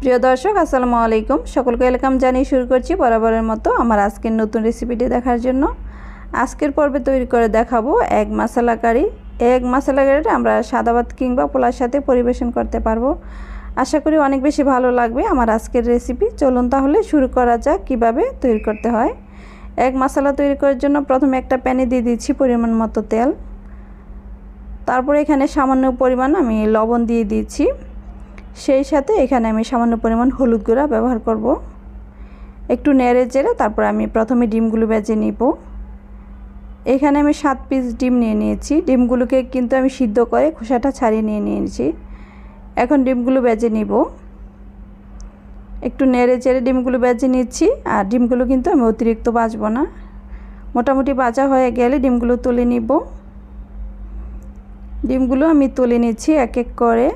প্রিয় দর্শক, আসসালামু আলাইকুম। সকলকে ওয়েলকাম জানিয়ে শুরু করছি বরাবরের মতো আমার আজকের নতুন রেসিপিটি দেখার জন্য। আজকের পর্বে তৈরি করে দেখাবো এক মশলা কারি। এক মশলা কারিটা আমরা সাদা ভাত কিংবা পোলার সাথে পরিবেশন করতে পারব। আশা করি অনেক বেশি ভালো লাগবে আমার আজকের রেসিপি। চলুন তাহলে শুরু করা যাক কীভাবে তৈরি করতে হয়। এক মশলা তৈরি করার জন্য প্রথমে একটা প্যানে দিয়ে দিচ্ছি পরিমাণ মতো তেল। তারপরে এখানে সামান্য পরিমাণ আমি লবণ দিয়ে দিচ্ছি। সেই সাথে এখানে আমি সামান্য পরিমাণ হলুদ গুঁড়া ব্যবহার করব। একটু নেড়ে চেড়ে তারপর আমি প্রথমে ডিমগুলো বেজে নিব। এখানে আমি সাত পিস ডিম নিয়ে নিয়েছি। ডিমগুলোকে কিন্তু আমি সিদ্ধ করে খোসাটা ছাড়িয়ে নিয়ে নিয়েছি। এখন ডিমগুলো বেজে নিব। একটু নেড়ে চেড়ে ডিমগুলো বেজে নিচ্ছি আর ডিমগুলো কিন্তু আমি অতিরিক্ত বাজবো না। মোটামুটি বাজা হয়ে গেলে ডিমগুলো তুলে নিব। ডিমগুলো আমি তুলে নিচ্ছি এক এক করে।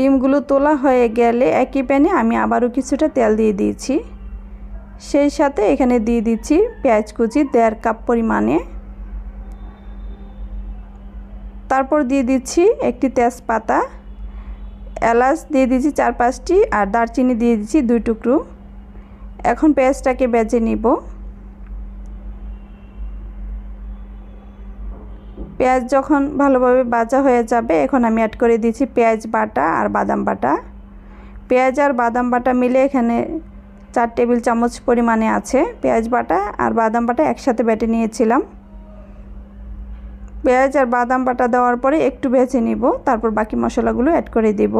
ডিমগুলো তোলা হয়ে গেলে একই প্যানে আমি আবারও কিছুটা তেল দিয়ে দিয়েছি। সেই সাথে এখানে দিয়ে দিচ্ছি পেঁয়াজ কুচি দেড় কাপ পরিমাণে। তারপর দিয়ে দিচ্ছি একটি তেজপাতা, এলাচ দিয়ে দিচ্ছি চার পাঁচটি আর দারচিনি দিয়ে দিচ্ছি দুই টুকরো। এখন পেঁয়াজটাকে বেজে নিব। পেঁয়াজ যখন ভালোভাবে ভাজা হয়ে যাবে, এখন আমি অ্যাড করে দিচ্ছি পেঁয়াজ বাটা আর বাদাম বাটা। পেঁয়াজ আর বাদাম বাটা মিলে এখানে চার টেবিল চামচ পরিমাণে আছে পেঁয়াজ বাটা আর বাদাম বাটা একসাথে বেটে নিয়েছিলাম। পেঁয়াজ আর বাদাম বাটা দেওয়ার পরে একটু বেছে নিব, তারপর বাকি মশলাগুলো অ্যাড করে দিব।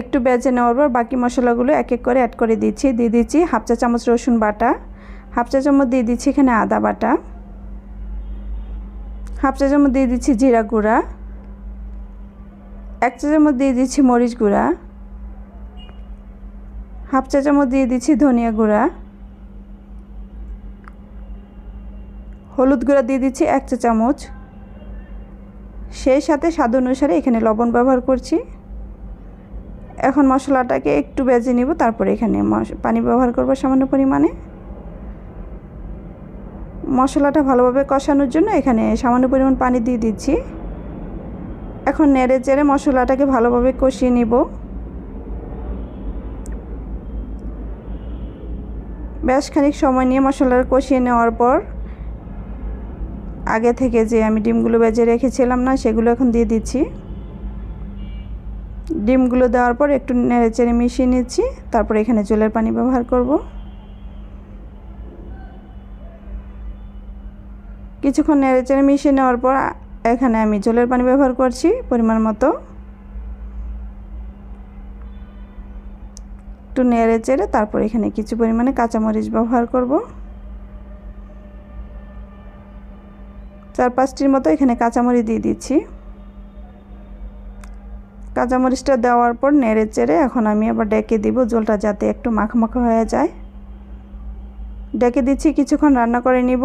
একটু বেজে নেওয়ার পর বাকি মশলাগুলো এক এক করে অ্যাড করে দিচ্ছি, দিয়ে দিচ্ছি হাফ চা চামচ রসুন বাটা, হাফ চা চামচ দিয়ে দিচ্ছি এখানে আদা বাটা। হাফ চা চামচ দিয়ে দিচ্ছি জিরা গুঁড়া, এক চা চামচ দিয়ে দিচ্ছি মরিচ গুঁড়া, হাফ চা চামচ দিয়ে দিচ্ছি ধনিয়া গুঁড়া, হলুদ গুঁড়া দিয়ে দিচ্ছি এক চা চামচ। সেই সাথে স্বাদ অনুসারে এখানে লবণ ব্যবহার করছি। এখন মশলাটাকে একটু বেজে নিব, তারপরে এখানে পানি ব্যবহার করব সামান্য পরিমাণে। মশলাটা ভালোভাবে কষানোর জন্য এখানে সামান্য পরিমাণ পানি দিয়ে দিচ্ছি। এখন নেড়ে চেড়ে মশলাটাকে ভালোভাবে কষিয়ে নিব। বেশ খানিক সময় নিয়ে মশলাটা কষিয়ে নেওয়ার পর আগে থেকে যে আমি ডিমগুলো বেজে রেখেছিলাম না, সেগুলো এখন দিয়ে দিচ্ছি। ডিমগুলো দেওয়ার পর একটু নেড়ে চেড়ে মিশিয়ে নিচ্ছি, তারপর এখানে জলের পানি ব্যবহার করব। কিছুক্ষণ নেড়ে চেড়ে মিশিয়ে নেওয়ার পর এখানে আমি জলের পানি ব্যবহার করছি পরিমাণ মতো। একটু নেড়ে চেড়ে তারপর এখানে কিছু পরিমাণে কাঁচামরিচ ব্যবহার করব। চার পাঁচটির মতো এখানে কাঁচামরিচ দিয়ে দিচ্ছি। কাঁচামরিচটা দেওয়ার পর নেড়ে চেড়ে এখন আমি আবার ডেকে দিব জলটা যাতে একটু মাখা মাখা হয়ে যায়। ডেকে দিচ্ছি, কিছুক্ষণ রান্না করে নিব।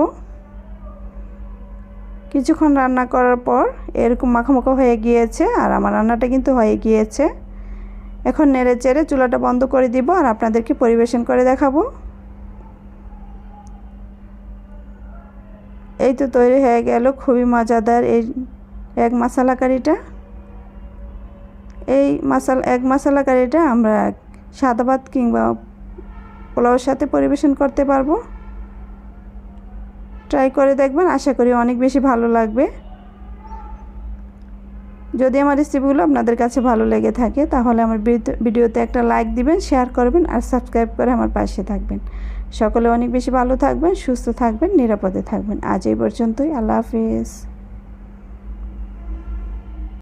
কিছুক্ষণ রান্না করার পর এরকম মাখামাখা হয়ে গিয়েছে আর আমার রান্নাটা কিন্তু হয়ে গিয়েছে। এখন নেড়ে চেড়ে চুলাটা বন্ধ করে দিব আর আপনাদেরকে পরিবেশন করে দেখাবো। এই তো তৈরি হয়ে গেল, খুবই মজাদার এই এক মশলা কারিটা। এই মশালা, এক মশালা কারিটা আমরা সাদা ভাত কিংবা পোলাওয়ের সাথে পরিবেশন করতে পারব। ট্রাই করে দেখবেন, আশা করি অনেক বেশি ভালো লাগবে। যদি আমার রেসিপিগুলো আপনাদের কাছে ভালো লেগে থাকে, তাহলে আমার ভিডিওতে একটা লাইক দিবেন শেয়ার করবেন, আর সাবস্ক্রাইব করে আমার পাশে থাকবেন। সকলে অনেক বেশি ভালো থাকবেন, সুস্থ থাকবেন, নিরাপদে থাকবেন। আজ এই পর্যন্তই, আল্লাহ হাফিজ।